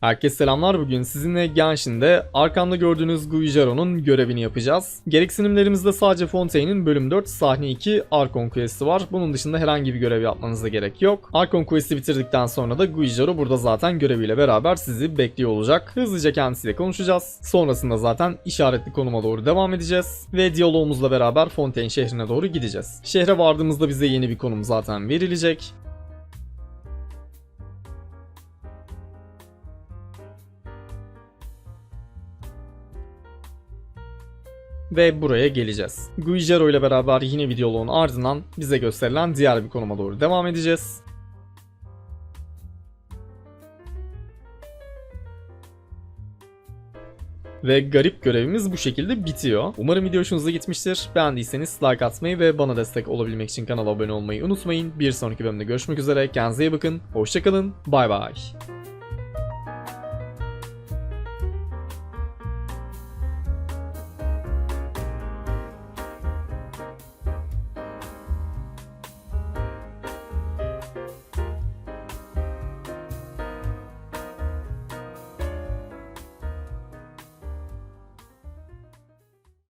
Herkese selamlar bugün sizinle Genshin'de arkamda gördüğünüz Guijaro'nun görevini yapacağız. Gereksinimlerimizde sadece Fontaine'in bölüm 4 sahne 2 Arkon Quest'i var. Bunun dışında herhangi bir görev yapmanıza gerek yok. Arkon Quest'i bitirdikten sonra da Guijaro burada zaten göreviyle beraber sizi bekliyor olacak. Hızlıca kendisiyle konuşacağız. Sonrasında zaten işaretli konuma doğru devam edeceğiz. Ve diyalogumuzla beraber Fontaine şehrine doğru gideceğiz. Şehre vardığımızda bize yeni bir konum zaten verilecek. Ve buraya geleceğiz. Guijaro ile beraber yine bir diyaloğun ardından bize gösterilen diğer bir konuma doğru devam edeceğiz. Ve garip görevimiz bu şekilde bitiyor. Umarım video hoşunuza gitmiştir. Beğendiyseniz like atmayı ve bana destek olabilmek için kanala abone olmayı unutmayın. Bir sonraki bölümde görüşmek üzere. Kendinize iyi bakın. Hoşçakalın. Bay bay.